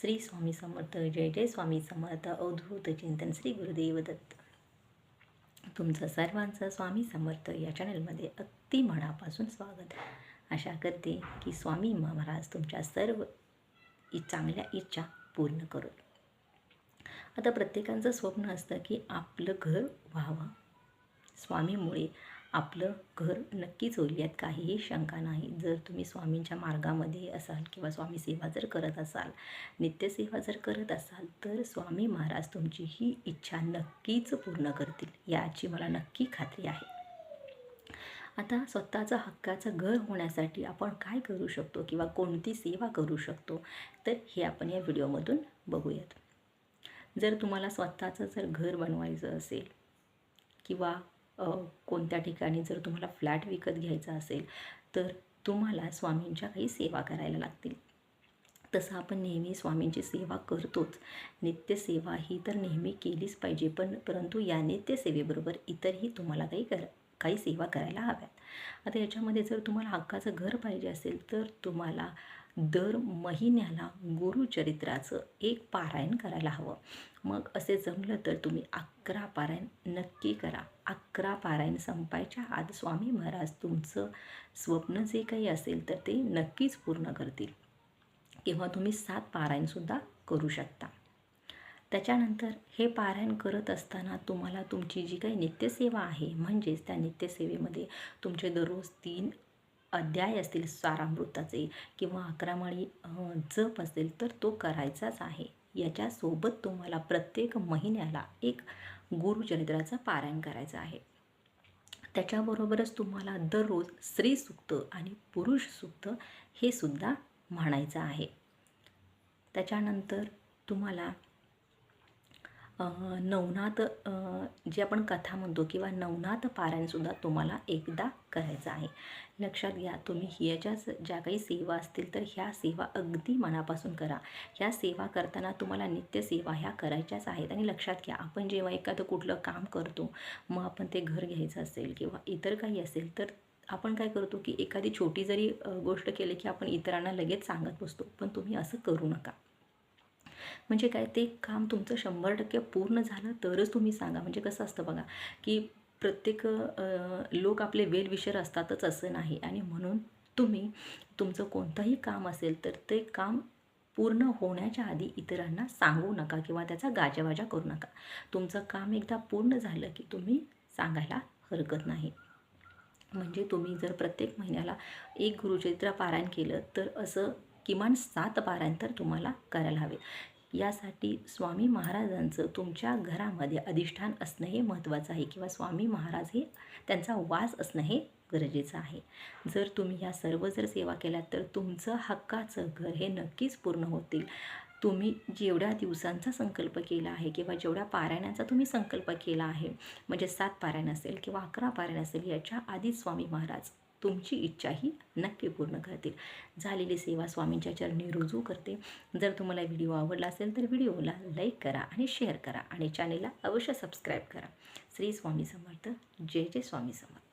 श्री स्वामी समर्थ जय जय स्वामी समर्थ अवधूत चिंतन श्री गुरुदेव दत्त तुमचं सर्वांचं स्वामी समर्थ या चॅनलमध्ये अगदी मनापासून स्वागत. आशा करते की स्वामी महाराज तुमच्या सर्व चांगल्या इच्छा पूर्ण करून. आता प्रत्येकाचं स्वप्न असतं की आपलं घर व्हावं. स्वामीमुळे आपलं घर नक्कीच होईल यात काहीही शंका नाही. जर तुम्ही स्वामींच्या मार्गामध्ये असाल किंवा स्वामी सेवा जर करत असाल नित्यसेवा जर करत असाल तर स्वामी महाराज तुमची ही इच्छा नक्कीच पूर्ण करतील याची मला नक्की खात्री आहे. आता स्वतःचं हक्काचं घर होण्यासाठी आपण काय करू शकतो किंवा कोणती सेवा करू शकतो तर हे आपण या व्हिडिओमधून बघूयात. जर तुम्हाला स्वतःचं जर घर बनवायचं असेल किंवा कोणत्या ठिकाणी जर तुम्हाला फ्लॅट विकत घ्यायचा असेल तर तुम्हाला स्वामींच्या काही सेवा करायला लागतील. तसं आपण नेहमी स्वामींची सेवा करतोच. नित्यसेवा ही तर नेहमी केलीच पाहिजे पण परंतु या नित्यसेवेबरोबर इतरही तुम्हाला काही कर काही सेवा करायला हव्यात. आता याच्यामध्ये जर तुम्हाला हक्काचं घर पाहिजे असेल तर तुम्हाला दर महिन्याला गुरुचरित्राचं एक पारायण करायला हवं. मग असे जमलं तर तुम्ही अकरा पारायण नक्की करा. अकरा पारायण संपायच्या आत स्वामी महाराज तुमचं स्वप्न जे काही असेल तर ते नक्कीच पूर्ण करतील. किंवा तुम्ही सात पारायणसुद्धा करू शकता. त्याच्यानंतर हे पारायण करत असताना तुम्हाला तुमची जी काही नित्यसेवा आहे म्हणजेच त्या नित्यसेवेमध्ये तुमचे दररोज तीन अध्याय असतील सारामृताचे किंवा अकरामाळी जप असेल तर तो करायचाच आहे. याच्यासोबत तुम्हाला प्रत्येक महिन्याला एक गुरुचरित्राचं पारायण करायचं आहे. त्याच्याबरोबरच तुम्हाला दररोज स्त्री सुक्त आणि पुरुष सुक्त हे सुद्धा म्हणायचं आहे. त्याच्यानंतर तुम्हाला नवनाथ जे आपण कथा म्हणतो किंवा नवनाथ पारायणसुद्धा तुम्हाला एकदा करायचं आहे. लक्षात घ्या तुम्ही ह्याच्याच ज्या काही सेवा असतील तर ह्या सेवा अगदी मनापासून करा. ह्या सेवा करताना तुम्हाला नित्य सेवा ह्या करायच्याच आहेत आणि लक्षात घ्या आपण जेव्हा एखादं कुठलं काम करतो मग आपण ते घर घ्यायचं असेल किंवा इतर काही असेल तर आपण काय करतो की एखादी छोटी जरी गोष्ट केली की आपण इतरांना लगेच सांगत बसतो पण तुम्ही असं करू नका. म्हणजे काय ते काम तुमचं शंभर टक्के पूर्ण झालं तरच तुम्ही सांगा. म्हणजे कसं असतं बघा की प्रत्येक लोक आपले वेलविशर असतातच असं नाही. आणि म्हणून तुम्ही तुमचं कोणतंही काम असेल तर ते काम पूर्ण होण्याच्या आधी इतरांना सांगू नका किंवा त्याचा गाजावाजा करू नका. तुमचं काम एकदा पूर्ण झालं की तुम्ही सांगायला हरकत नाही. म्हणजे तुम्ही जर प्रत्येक महिन्याला एक गुरुचरित्र पारायण केलं तर असं किमान सात पारांतर तुम्हाला करायला हवे. यासाठी स्वामी महाराजांचं तुमच्या घरामध्ये अधिष्ठान असणं हे महत्त्वाचं आहे किंवा स्वामी महाराज हे त्यांचा वास असणं हे गरजेचं आहे. जर तुम्ही ह्या सर्व जर सेवा केल्या तर तुमचं हक्काचं घर हे नक्कीच पूर्ण होतील. तुम्ही जेवढ्या दिवसांचा संकल्प केला आहे किंवा जेवढ्या पारायणाचा तुम्ही संकल्प केला आहे म्हणजे सात पारायण असेल किंवा अकरा पारायण असेल याच्या आधीच स्वामी महाराज तुमची इच्छाही नक्की पूर्ण करतील. झालेली सेवा स्वामींच्या चरणी रुजू करते. जर तुम्हाला व्हिडिओ आवडला असेल तर व्हिडिओला लाईक करा आणि शेअर करा आणि चॅनेलला अवश्य सबस्क्राईब करा. श्री स्वामी समर्थ. जय जय स्वामी समर्थ.